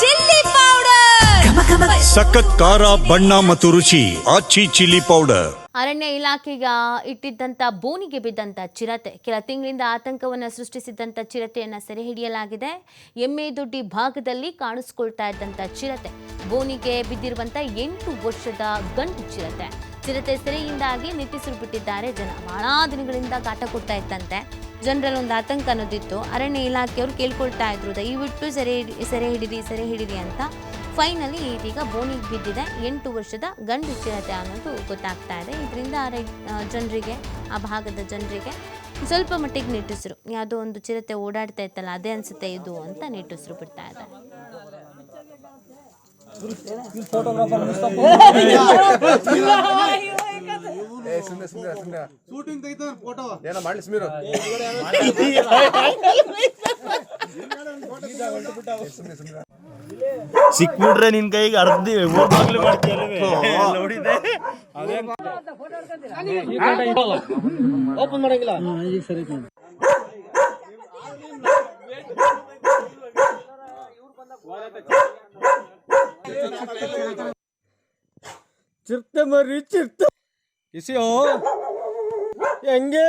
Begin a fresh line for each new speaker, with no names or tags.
Chilli powder.
ಸಖತ್ ಖಾರ ಬಣ್ಣ ಮತ್ತು ರುಚಿ ಆಚಿ ಚಿಲ್ಲಿ ಪೌಡರ್.
ಅರಣ್ಯ ಇಲಾಖೆಗ ಇಟ್ಟಿದ್ದಂತ ಬೋನಿಗೆ ಬಿದ್ದಂತ ಚಿರತೆ. ಕೆಲ ತಿಂಗಳಿಂದ ಆತಂಕವನ್ನು ಸೃಷ್ಟಿಸಿದ್ದಂತ ಚಿರತೆಯನ್ನು ಸೆರೆ ಹಿಡಿಯಲಾಗಿದೆ. ಎಮ್ಮೆ ದೊಡ್ಡಿ ಭಾಗದಲ್ಲಿ ಕಾಣಿಸ್ಕೊಳ್ತಾ ಇದ್ದಂತ ಚಿರತೆ. ಬೋನಿಗೆ ಬಿದ್ದಿರುವಂತ ಎಂಟು ವರ್ಷದ ಗಂಟು ಚಿರತೆ. ಚಿರತೆ ಸೆರೆಯಿಂದಾಗಿ ನಿಟ್ಟಿಸಿರು ಬಿಟ್ಟಿದ್ದಾರೆ ಜನ. ಬಹಳ ದಿನಗಳಿಂದ ಕಾಟ ಕೊಡ್ತಾ ಇತ್ತಂತೆ ಜನರಲ್ಲಿ ಒಂದು ಆತಂಕ ಅನ್ನೋದಿತ್ತು. ಅರಣ್ಯ ಇಲಾಖೆಯವರು ಕೇಳ್ಕೊಳ್ತಾ ಇದ್ರು, ದಯವಿಟ್ಟು ಸೆರೆ ಹಿಡಿ, ಸೆರೆ ಹಿಡಿದಿ ಸೆರೆ ಹಿಡಿದಿ ಅಂತ. ಫೈನಲಿ ಇದೀಗ ಬೋನಿಗೆ ಬಿದ್ದಿದೆ. ಎಂಟು ವರ್ಷದ ಗಂಡು ಚಿರತೆ ಅನ್ನೋದು ಗೊತ್ತಾಗ್ತಾ ಇದೆ. ಇದರಿಂದ ಜನರಿಗೆ, ಆ ಭಾಗದ ಜನರಿಗೆ ಸ್ವಲ್ಪ ಮಟ್ಟಿಗೆ ನಿಟ್ಟುಸಿರು. ಯಾವುದೋ ಒಂದು ಚಿರತೆ ಓಡಾಡ್ತಾ ಇತ್ತಲ್ಲ, ಅದೇ ಅನಿಸುತ್ತೆ ಇದು ಅಂತ ನಿಟ್ಟುಸಿರು ಬಿಡ್ತಾ ಇದೆ
ಶೂಟಿಂಗ್ ತೆಗಿತಾನೆ ಫೋಟೋ
ಏನೋ ಮಾಡ್ಲಿ ಸ್ಮೀರು.
ಸಿಕ್ಬಿಟ್ರೆ ನಿನ್ ಕೈಗೆ ಅರ್ಧಿ ಬಾಗ್ಲು ಮಾಡ್ತೀಯಲ್ವೇ ನೋಡಿದೆ
ಓಪನ್ ಮಾಡಂಗಿಲ್ಲ? ಚಿರ್ತೆ. 있어요. 야, 앵겔.